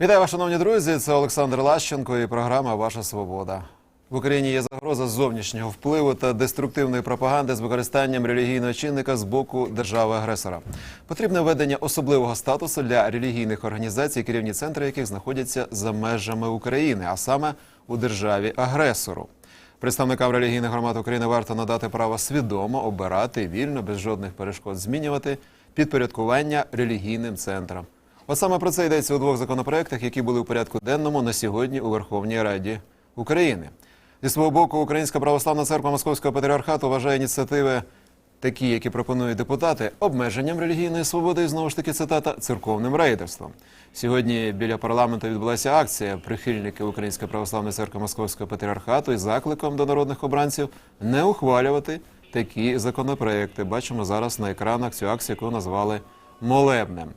Вітаю шановні друзі. Це Олександр Лащенко і програма Ваша Свобода. В Україні є загроза зовнішнього впливу та деструктивної пропаганди з використанням релігійного чинника з боку держави-агресора. Потрібне введення особливого статусу для релігійних організацій, керівні центри яких знаходяться за межами України, а саме у державі-агресору. Представникам релігійних громад України варто надати право свідомо обирати вільно, без жодних перешкод змінювати підпорядкування релігійним центрам. От саме про це йдеться у двох законопроектах, які були у порядку денному на сьогодні у Верховній Раді України. Зі свого боку, Українська православна церква Московського патріархату вважає ініціативи, такі, які пропонують депутати, обмеженням релігійної свободи і знову ж таки цитата церковним рейдерством. Сьогодні біля парламенту відбулася акція прихильники Української православної церкви Московського патріархату із закликом до народних обранців не ухвалювати такі законопроекти. Бачимо зараз на екранах цю акцію, яку назвали молебнем.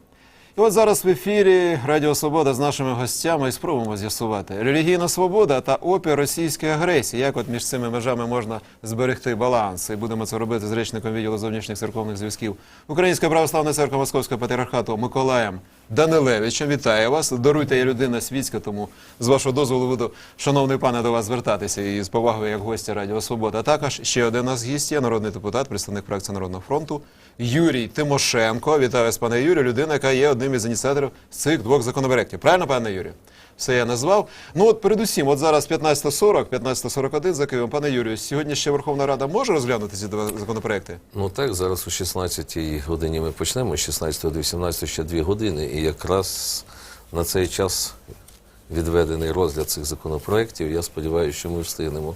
І от зараз в ефірі Радіо Свобода з нашими гостями і спробуємо з'ясувати релігійна свобода та опір російської агресії. Як от між цими межами можна зберегти баланс? І будемо це робити з речником відділу зовнішніх церковних зв'язків Української православної церкви Московського патріархату Миколаєм Данилевичем. Вітаю вас. Даруйте я людина світська, тому з вашого дозволу буду, шановний пане, до вас звертатися і з повагою як гостя Радіо Свобода. Також ще один нас гість є народний депутат, представник фракції Народного фронту Юрій Тимошенко. Вітаю вас, пане Юрію, людина, яка є одним із ініціаторів цих двох законопроєктів. Правильно, пане Юрію? Все я назвав. Ну от передусім, от зараз 15.40, 15.41 за Києвом. Пане Юрію, сьогодні ще Верховна Рада може розглянути ці два законопроекти? Ну так, зараз о 16-й годині ми почнемо, з 16 до 18 ще 2 години, і якраз на цей час відведений розгляд цих законопроєктів. Я сподіваюся, що ми встигнемо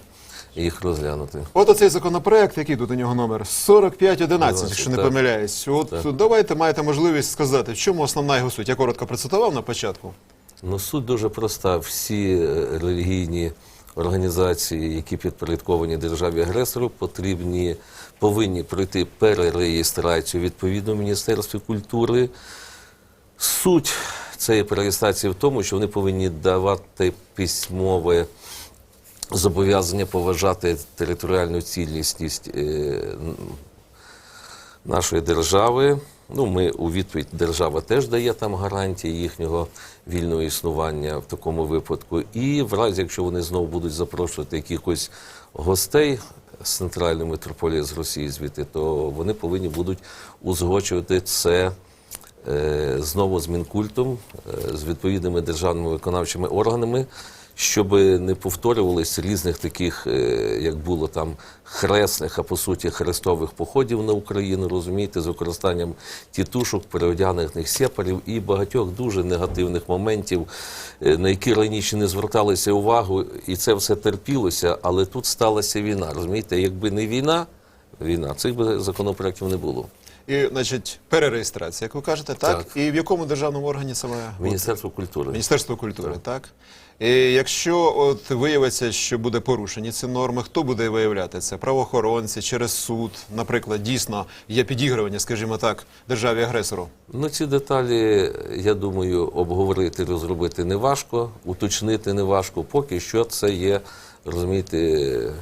їх розглянути. От оцей законопроект, який тут у нього номер 4511, якщо не так. помиляюсь. От давайте маєте можливість сказати, в чому основна його суть. Я коротко процитував на початку. Ну, суть дуже проста. Всі е, релігійні організації, які підпорядковані державі агресору, потрібні повинні пройти перереєстрацію відповідно Міністерстві культури. Суть цієї перереєстрації в тому, що вони повинні давати письмове зобов'язання поважати територіальну цілісність е, нашої держави. Ну, ми у відповідь держава теж дає там гарантії їхнього вільного існування в такому випадку. І в разі, якщо вони знову будуть запрошувати якихось гостей з центральної митрополії з Росії звідти, то вони повинні будуть узгоджувати це е, знову з Мінкультом, е, з відповідними державними виконавчими органами, щоб не повторювалися різних таких, е, як було там, хресних, а по суті хрестових походів на Україну, розумієте, з використанням тітушок, переодягнених сепарів і багатьох дуже негативних моментів, е, на які раніше не зверталися увагу, і це все терпілося, але тут сталася війна. Розумієте, якби не війна, війна, цих би законопроєктів не було. І, значить, перереєстрація, як ви кажете, так? Так. І в якому державному органі саме? Міністерство культури. Міністерство культури, так? І якщо от виявиться, що буде порушені ці норми, хто буде виявляти це? Правоохоронці через суд, наприклад, дійсно є підігрування, скажімо так, державі агресору. Ну, ці деталі, я думаю, обговорити, розробити не важко, уточнити не важко. Поки що це є, розумієте,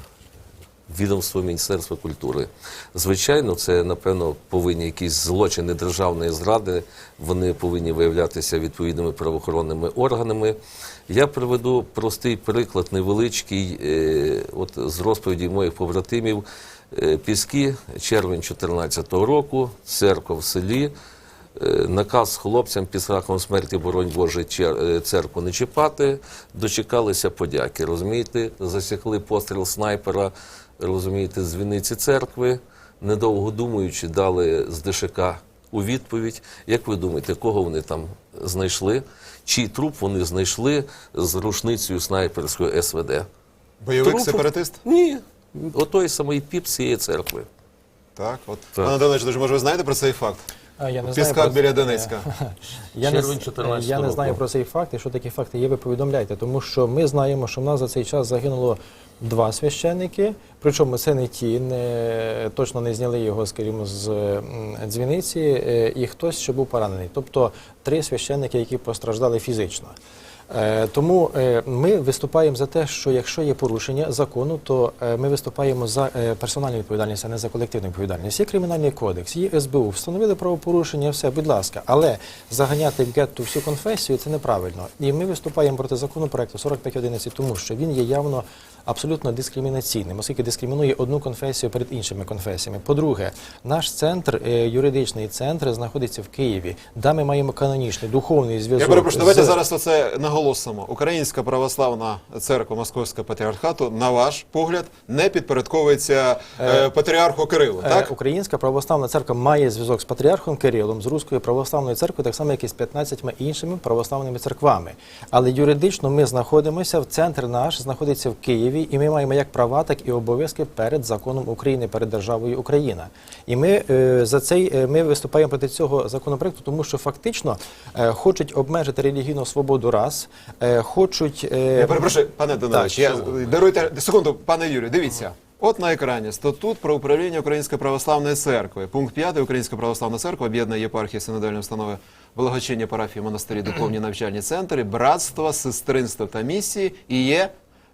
відомство Міністерства культури. Звичайно, це, напевно, повинні якісь злочини державної зради, вони повинні виявлятися відповідними правоохоронними органами. Я приведу простий приклад, невеличкий, е, от з розповіді моїх побратимів. Е, Піски, червень 2014 року, церква в селі. Е, Наказ хлопцям під страхом смерті, боронь е, церкву не чіпати, дочекалися подяки. Розумієте, засікли постріл снайпера, розумієте, з Вінниці церкви, недовго думаючи, дали з ДШК у відповідь. Як ви думаєте, кого вони там знайшли? Чий труп вони знайшли з рушницею снайперською СВД? Бойовик Трупу- сепаратист? Ні. Отой самий піп цієї церкви. Так, от. Так. Пане Данилович, дуже, може ви знаєте про цей факт? А, я не знаю Пісках про- біля Донецька. Я не, Червень 14 я не року. знаю про цей факт, і що такі факти є, ви повідомляйте, тому що ми знаємо, що в нас за цей час загинуло два священники, причому це не ті, не, точно не зняли його, скажімо, з дзвіниці, е, і хтось ще був поранений. Тобто три священники, які постраждали фізично. Е, Тому е, ми виступаємо за те, що якщо є порушення закону, то ми виступаємо за персональну відповідальність, а не за колективну відповідальність. Є кримінальний кодекс, є СБУ, встановили правопорушення, все, будь ласка. Але заганяти в гетту всю конфесію це неправильно. І ми виступаємо проти законопроекту 4511, тому що він є явно абсолютно дискримінаційним, оскільки дискримінує одну конфесію перед іншими конфесіями. По-друге, наш центр, е, юридичний центр, знаходиться в Києві, де ми маємо канонічний духовний зв'язок. Я перепрошую, давайте з- зараз оце наголосимо. Українська православна церква Московського патріархату, на ваш погляд, не підпорядковується е, патріарху Кирилу, Е, так? Українська православна церква має зв'язок з патріархом Кирилом, з Руською православною церквою, так само як і з 15 іншими православними церквами. Але юридично ми знаходимося в центр наш знаходиться в Києві, і ми маємо як права, так і обов'язки перед законом України, перед державою Україна. І ми е, за цей е, ми виступаємо проти цього законопроекту, тому що фактично е, хочуть обмежити релігійну свободу раз, хочуть Я перепрошую, пане Данилович, я даруйте секунду, пане Юрію, дивіться. От на екрані статут про управління Української православної церкви. Пункт 5. Українська православна церква об'єднує єпархії синодальної установи благочинні парафії, монастирі, духовні навчальні центри, братства, сестринства та місії і є.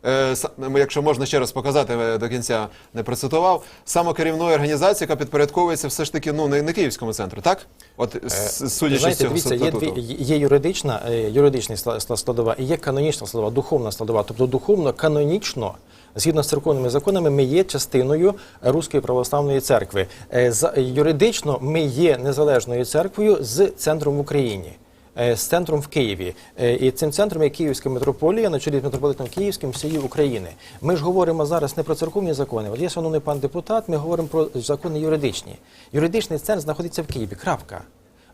Е, Якщо можна ще раз показати, е, до кінця не процитував, самокерівною організацією, яка підпорядковується все ж таки ну не, не Київському центру, так? От с- судячи з цього дивіться, є, дві, є юридична, е, юридична скла- скла- складова і є канонічна складова, духовна складова. Тобто духовно, канонічно, згідно з церковними законами, ми є частиною Руської православної церкви. Е, Юридично ми є незалежною церквою з центром в Україні. Е, З центром в Києві Е, і цим центром є Київська митрополія на чолі з митрополитом Київським всієї України. Ми ж говоримо зараз не про церковні закони. От є шановний пан депутат. Ми говоримо про закони юридичні. Юридичний центр знаходиться в Києві. Крапка.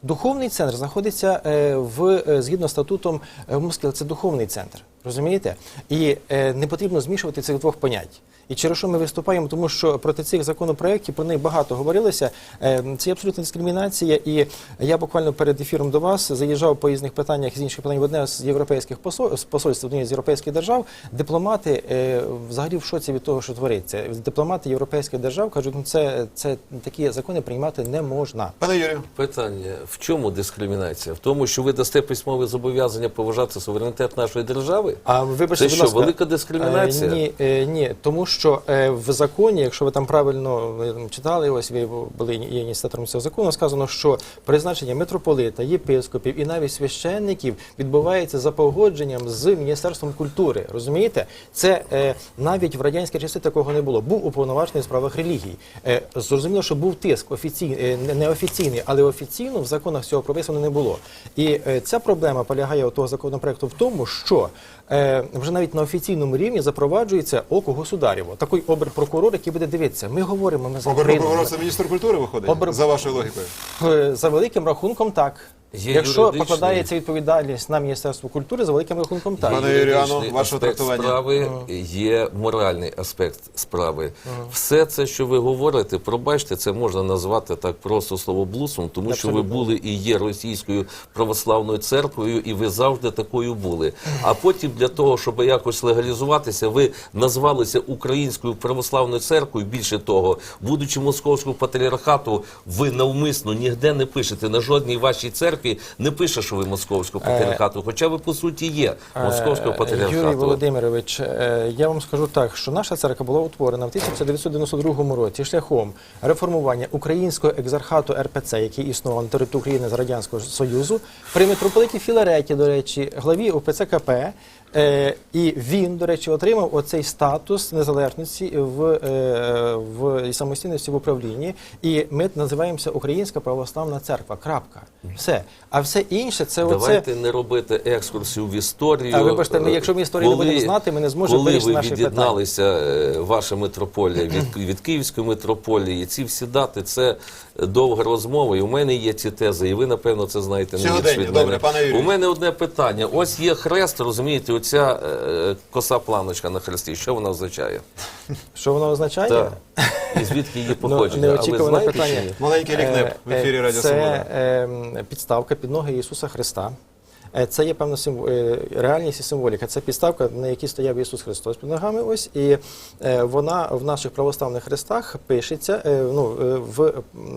Духовний центр знаходиться е, в згідно статутом в Москві. Це духовний центр, розумієте? І не потрібно змішувати цих двох понять. І через що ми виступаємо, тому що проти цих законопроєктів про них багато говорилося. Е, Це абсолютна дискримінація. І я буквально перед ефіром до вас заїжджав по різних питаннях з інших питань в одне з європейських посол- посольств однієї з європейських держав. Дипломати е, взагалі в шоці від того, що твориться. Дипломати європейських держав кажуть, ну це, це такі закони приймати не можна. Пане Юрію, Питання: в чому дискримінація? В тому, що ви дасте письмове зобов'язання поважати суверенітет нашої держави? А вибачте, Це будь що, ласка, велика дискримінація? Е, ні, ні, тому що е, в законі, якщо ви там правильно читали, ось ви були ініціатором цього закону, сказано, що призначення митрополита, єпископів і навіть священників відбувається за погодженням з Міністерством культури. Розумієте? Це е, навіть в радянські часи такого не було. Був уповноважений у справах релігій. Е, зрозуміло, що був тиск офіційний, не- неофіційний, але офіційно в законах цього прописано не було. І ця проблема полягає у того законопроекту в тому, що вже навіть на офіційному рівні запроваджується око государєво. Такий оберпрокурор, який буде дивитися. Ми говоримо, ми за оберпрокурор це міністр культури виходить, Обер- за вашою логікою. Е, За великим рахунком, так. Є Якщо юридичний- покладається відповідальність на Міністерство культури, за великим рахунком так. Пане Юріано, Юридичний ваше аспект трактування. справи є моральний аспект справи. Все це, що ви говорите, пробачте, це можна назвати так просто словоблудством, тому що ви Абсолютно. були і є російською православною церквою, і ви завжди такою були. А потім для того, щоб якось легалізуватися, ви назвалися українською православною церквою. Більше того, будучи московського патріархату, ви навмисно ніде не пишете на жодній вашій церкві, не пише, що ви московського патріархату, хоча ви по суті є московського Е, патріархату. Юрій Володимирович, е, я вам скажу так, що наша церква була утворена в 1992 році шляхом реформування українського екзархату РПЦ, який існував на території України з Радянського Союзу, при митрополиті Філареті, до речі, главі УПЦ КП. Е, і він, до речі, отримав оцей статус незалежності в, е, в самостійності в управлінні. І ми називаємося Українська православна церква. Крапка. Все. А все інше це оце. Давайте не робити екскурсію в історію. А, вибачте, ми, Е, якщо ми історію не будемо знати, ми не зможемо коли вирішити ви від'єдналися, е, ваша митрополія від, від Київської митрополії, ці всі дати це довга розмова. І у мене є ці тези, і ви, напевно, це знаєте не гірше від Добре, пане Юрію. У мене одне питання. Ось є хрест, розумієте, оця е, коса планочка на хресті. Що вона означає? Що воно означає? Так. І звідки її Ну, походження? а ви неочікуване знаєте питання. ні? Маленький лікнеп в ефірі Е, Радіо Це Свобода. е, підставка під ноги Ісуса Христа. Е, Це є певна символ... е, реальність і символіка. Це підставка, на якій стояв Ісус Христос під ногами. Ось і е, вона в наших православних хрестах пишеться. Ну в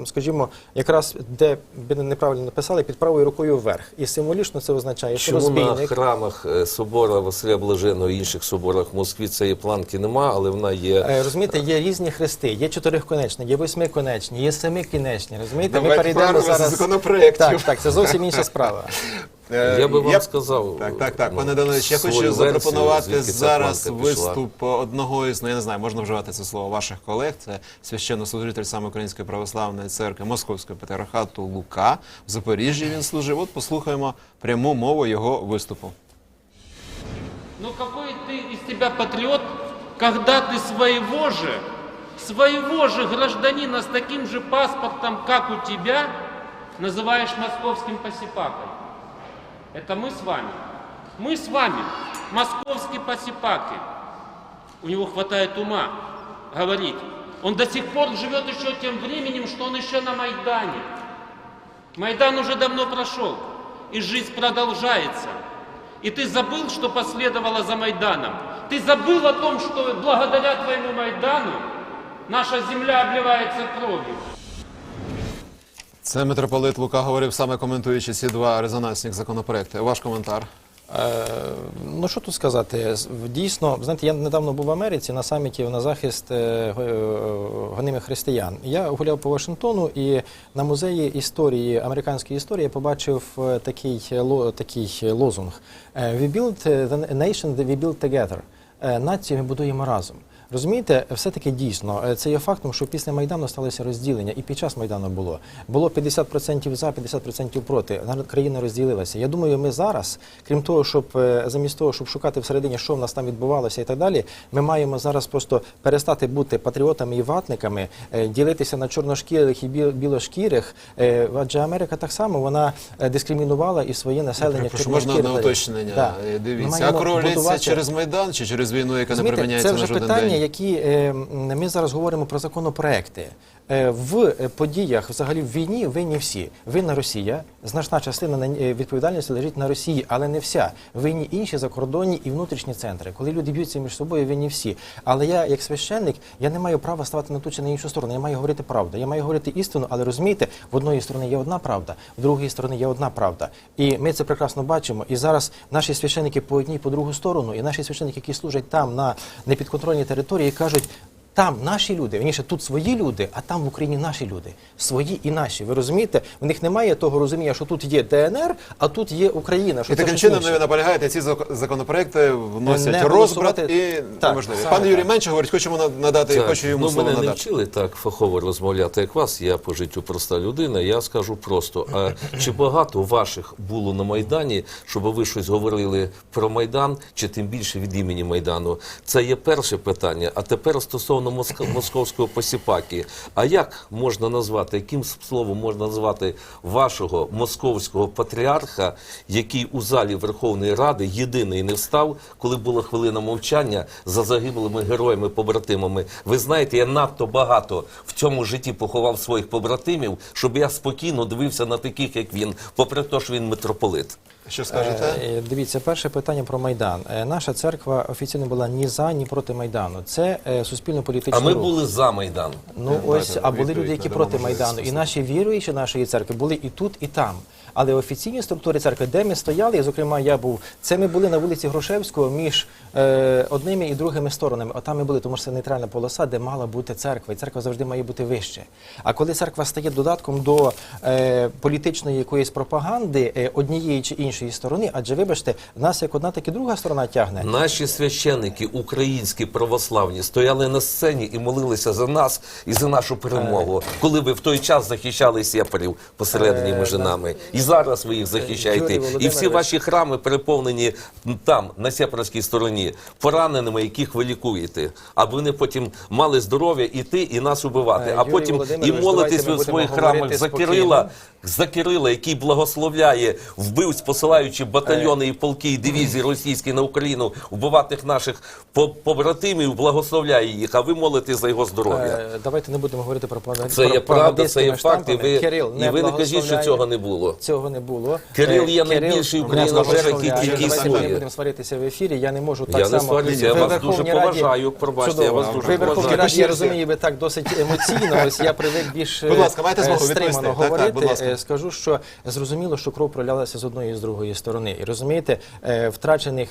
скажімо, якраз де би неправильно написали під правою рукою вверх. І символічно це означає, що Чому на храмах собора Василя Блаженого і інших соборах в Москві цієї планки нема, але вона є. Розумієте, є різні хрести, є чотириконечні, є восьмиконечні, є семикінечні. Розумієте, ми перейдемо зараз. законопроєктів. Так, так, це зовсім інша справа. Е, Я би вам я- сказав, Так, так, так. ну, Пане Данилович, я свою хочу версію, запропонувати звідки ця зараз планка пішла. виступ одного із, ну я не знаю, можна вживати це слово ваших колег. Це священнослужитель саме Української православної церкви Московського патріархату Лука. В Запоріжжі він служив. От послухаємо пряму мову його виступу. Ну какой ты из тебя патриот, когда ты своего же, своего же гражданина с таким же паспортом, как у тебя, называешь московским посипакой? Это мы с вами. Мы с вами, московские посипаки. У него хватает ума говорить. Он до сих пор живет еще тем временем, что он еще на Майдане. Майдан уже давно прошел, и жизнь продолжается. И ты забыл, что последовало за Майданом. Ты забыл о том, что благодаря твоему Майдану наша земля обливается кровью. Це митрополит Лука говорив саме коментуючи ці два резонансних законопроекти. Ваш коментар. Е, Ну що тут сказати? Дійсно, знаєте, я недавно був в Америці на саміті на захист е, е, гонимих християн. Я гуляв по Вашингтону і на музеї історії американської історії я побачив е, такий такий лозунг: е, We build the nation, we build together. Націю ми будуємо разом. Розумієте, все-таки дійсно е, це є фактом, що після Майдану сталося розділення, і під час Майдану було. Було 50% за, 50% проти. Країна розділилася. Я думаю, ми зараз, крім того, щоб е, замість того, щоб шукати всередині, що в нас там відбувалося і так далі, ми маємо зараз просто перестати бути патріотами і ватниками, е, ділитися на чорношкірих і білошкірих. Адже Америка так само вона дискримінувала і своє населення. Прошу, можна одне уточнення. Е, Дивіться, а будувати- через Майдан чи через війну, яка не Розумієте, приміняється на жоден питання, день? Які е, ми зараз говоримо про законопроекти. Е, В е, подіях, взагалі в війні, винні всі. Винна Росія, значна частина на відповідальності лежить на Росії, але не вся. Винні інші закордонні і внутрішні центри. Коли люди б'ються між собою, винні всі. Але я, як священник, я не маю права ставати на ту чи на іншу сторону. Я маю говорити правду. Я маю говорити істину, але розумієте, в одної сторони є одна правда, в другої сторони є одна правда. І ми це прекрасно бачимо. І зараз наші священники по одній, по другу сторону, і наші священники, які служать там на непідконтрольній території, кажуть. Там наші люди, вірніше, тут свої люди, а там в Україні наші люди, свої і наші. Ви розумієте? В них немає того розуміння, що тут є ДНР, а тут є Україна. Що І це таким щось чином інше. ви наполягаєте, ці зак- законопроекти вносять Не розбрат голосувати. і Так, неможливість. саме Пан Юрій менше говорить, хочемо на- надати, Так, хочу йому ну, слово мене не надати. вчили так фахово розмовляти, як вас. Я по життю проста людина. Я скажу просто: а чи багато ваших було на Майдані, щоб ви щось говорили про Майдан, чи тим більше від імені Майдану? Це є перше питання. А тепер стосовно моск- московського посіпаки. А як можна назвати, яким словом можна назвати вашого московського патріарха, який у залі Верховної Ради єдиний не встав, коли була хвилина мовчання за загиблими героями, побратимами? Ви знаєте, я надто багато в цьому житті поховав своїх побратимів, щоб я спокійно дивився на таких, як він, попри те, що він митрополит. Що скажете? Е, Дивіться, перше питання про Майдан. Е, Наша церква офіційно була ні за, ні проти Майдану. Це е, А суспільно-політичний ми рух. були за Майдан. Ну ось, а були люди, які проти Майдану. І наші віруючі нашої церкви були і тут, і там. Але офіційні структури церкви, де ми стояли, і, зокрема, я був, це ми були на вулиці Грушевського між е, одними і другими сторонами. Отам ми були, тому що це нейтральна полоса, де мала бути церква. І церква завжди має бути вище. А коли церква стає додатком до е, політичної якоїсь пропаганди е, однієї чи іншої сторони, адже вибачте, в нас як одна, так і друга сторона тягне. Наші священники, українські православні, стояли на сцені і молилися за нас і за нашу перемогу, коли ви в той час захищали сепарів посередині між нами. І зараз ви їх захищаєте. І всі ваші храми переповнені там, на сепарській стороні, пораненими, яких ви лікуєте. А вони потім мали здоров'я іти і нас убивати. Е, А Юрій потім і молитись в своїх храмах за. Кирила, за Кирила, який благословляє вбивць, посилаючи батальйони і полки і дивізії російські на Україну, вбивати наших по- побратимів, благословляє їх, а ви молите за його здоров'я. Е, Давайте не будемо говорити про Це є правда, це є факт, і ви не кажіть, що цього не було. Цього не було. Кирил Е, є найбільший україножер, який який Давайте ми не будемо сваритися в ефірі. Я не можу так Я не само. я вас дуже поважаю, пробачте, я вас дуже Ви в Верховній поважаю. Раді, я розумію, ви так досить емоційно. Ось я привик більш Будь ласка, маєте е, змогу стримано говорити. Е, Скажу, що зрозуміло, що кров пролялася з одної і з другої сторони. І розумієте, втрачених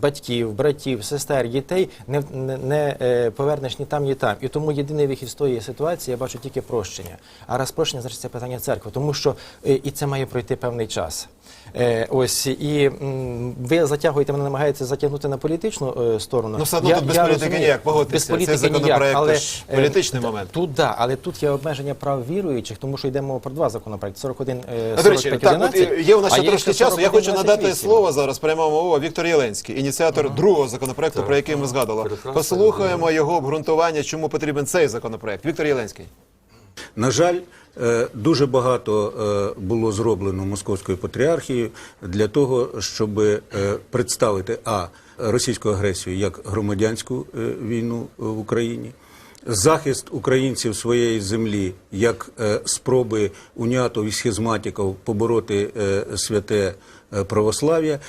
батьків, братів, сестер, дітей не, не, не повернеш ні там, ні там. І тому єдиний вихід з тої ситуації я бачу тільки прощення. А раз прощення, значить це питання церкви, тому що і це має пройти певний час. Е, ось і м, ви затягуєте мене, намагаєтеся затягнути на політичну е, сторону. Ну, все одно тут без політики розумію, ніяк, погодьтеся. без політики Цей законопроект але, теж е, політичний т- момент. Тут да, але тут є обмеження прав віруючих, тому що йдемо про два законопроекти: 41, е, А, До речі, 45, так, от 11, є у нас ще трошки часу. Я 41, хочу надати 28. слово зараз прямо мова Віктор Єленський, ініціатор другого законопроекту, про який ми згадували. Послухаємо його обґрунтування, чому потрібен цей законопроект. Віктор Єленський. На жаль, дуже багато е, було зроблено московською патріархією для того, щоб е, представити а російську агресію як громадянську е, війну в Україні. Захист українців своєї землі як е, спроби унятов і схизматиків побороти е, святе е, православ'я,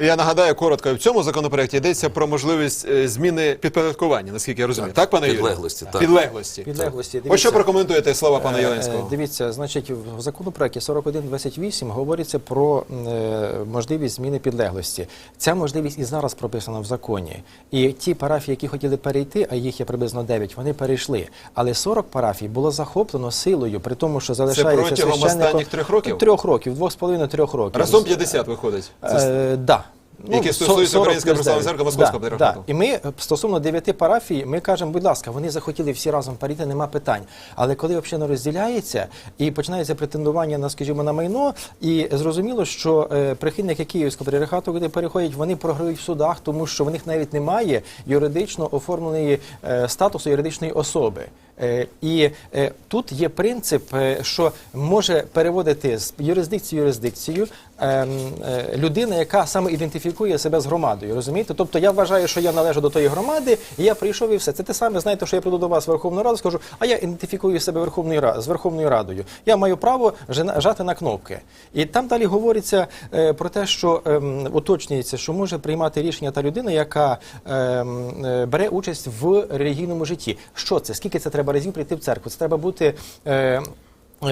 Я нагадаю коротко, в цьому законопроекті йдеться про можливість е, зміни підпорядкування, наскільки я розумію. Так, пане Юрію? Підлеглості, так. Підлеглості. Підлеглості. Ось що прокоментуєте слова пана Е, Єленського? Дивіться, значить, в законопроекті 4128 говориться про е, можливість зміни підлеглості. Ця можливість і зараз прописана в законі. І ті парафії, які хотіли перейти, а їх є приблизно 9, вони перейшли. Але 40 парафій було захоплено силою, при тому, що залишається протягом священником- останніх трьох років? Трьох років, двох з половиною трьох років. Разом 50 виходить. Це Е, да. Які со- стосуються 40 Української православної церкви Московського да, патріархату. Да. І ми е, стосовно дев'яти парафій, ми кажемо, будь ласка, вони захотіли всі разом перейти, нема питань. Але коли община розділяється і починається претендування на, скажімо, на майно, і зрозуміло, що е, прихильники Київського патріархату, куди переходять, вони програють в судах, тому що в них навіть немає юридично оформленої е, статусу юридичної особи. Е, І е, тут є принцип, е, що може переводити з юрисдикції юрисдикцію ем, людина, яка саме ідентифікує себе з громадою. Розумієте? Тобто я вважаю, що я належу до тої громади, і я прийшов і все. Це те саме, знаєте, що я прийду до вас в Верховну Раду, скажу, а я ідентифікую себе Верховною з Верховною Радою. Я маю право жати на кнопки. І там далі говориться про те, що ем, уточнюється, що може приймати рішення та людина, яка ем, бере участь в релігійному житті. Що це? Скільки це треба разів прийти в церкву? Це треба бути. Е,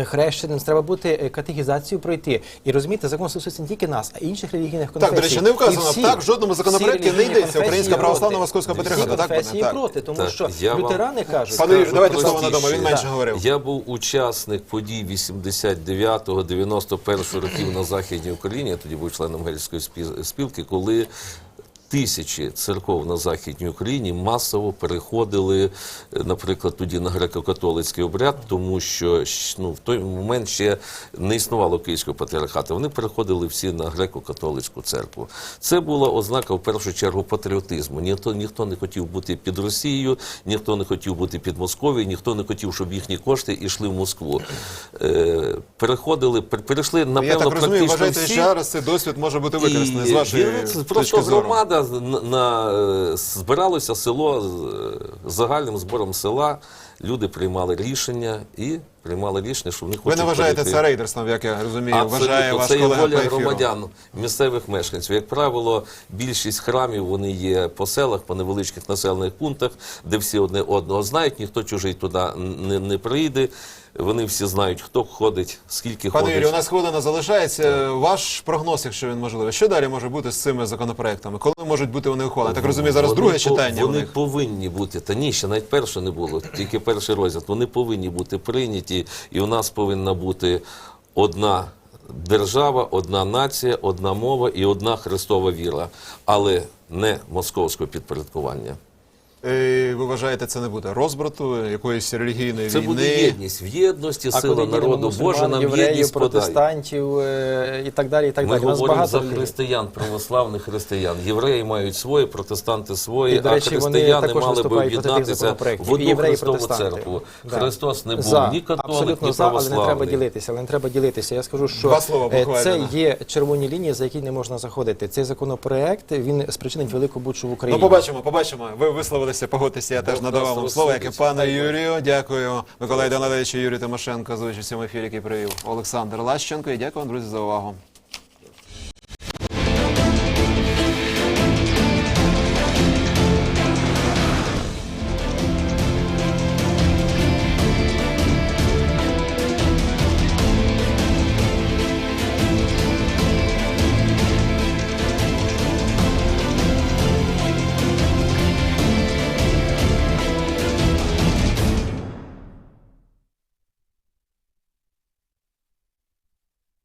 Хрещеним, треба бути е, катехізацію пройти. І розумієте, закон стосується не тільки нас, а інших релігійних конфесій. до речі, не вказано, всі- так, в жодному законопроекті не йдеться Українська православна. Московська Всі патріархату, так, конфесії Так. проти, тому Так, що я вам кажуть, Пане Юрію, давайте слово надамо, він менше говорив. Я був учасник подій 89-91 років на Західній Україні, я тоді був членом гельської спі- спілки, коли тисячі церков на Західній Україні масово переходили, е, наприклад, тоді на греко-католицький обряд, тому що ну, в той момент ще не існувало Київського патріархату. Вони переходили всі на греко-католицьку церкву. Це була ознака в першу чергу патріотизму. Ніхто, ніхто не хотів бути під Росією, ніхто не хотів бути під Московією, ніхто не хотів, щоб їхні кошти йшли в Москву. Е, переходили, пер- перейшли, напевно, Я так розумію, практично вважаєте, всі. що зараз цей досвід може бути використаний з вашої точки зору. громада на, на е, збиралося село е, загальним збором села. Люди приймали рішення і приймали рішення, що вони Ви хочуть не вважаєте перейти. це рейдерством, як я розумію, Абсолютно. вважає ваш це є воля громадян, місцевих мешканців. Як правило, більшість храмів вони є по селах, по невеличких населених пунктах, де всі одне одного знають, ніхто чужий туди не, не прийде. Вони всі знають, хто ходить, скільки Пане ходить. Юрію, у нас хвилина залишається. Ваш прогноз, якщо він можливий. Що далі може бути з цими законопроектами? Коли можуть бути вони ухвалені? Так розумію, зараз Вони друге по- читання у Вони них. повинні бути. Та ні, ще навіть перше не було, тільки перший розгляд. Вони повинні бути прийняті, і у нас повинна бути одна держава, одна нація, одна мова і одна Христова віра, але не московського підпорядкування. Е, Ви вважаєте, це не буде розбрату, якоїсь релігійної Це війни? буде єдність. В єдності сила народу Боже мусульман, нам євреїв, єдність протестантів е, і так далі. І так Ми далі. Нас говоримо багато за християн, православних християн. Євреї мають своє, протестанти свої, І, до а речі, вони християни також мали би виступають проти тих об'єднатися законопроектів. в І одну євреї, і Христову протестанти. церкву. Да. Христос не був За. ні католик, Абсолютно ні за, але не треба православний. ділитися. Але не треба ділитися. Я скажу, що Два слова е, буквально, це є червоні лінії, за які не можна заходити. Цей законопроект він спричинить велику бучу в Ну, побачимо, побачимо. Ви висловили погодитися, погодитися. Я теж надавав вам слово, як і пане Юрію. Дякую Миколаю Донадовичу, Юрію Тимошенко за участь у цьому ефірі, який привів Олександр Лащенко. І дякую вам, друзі, за увагу.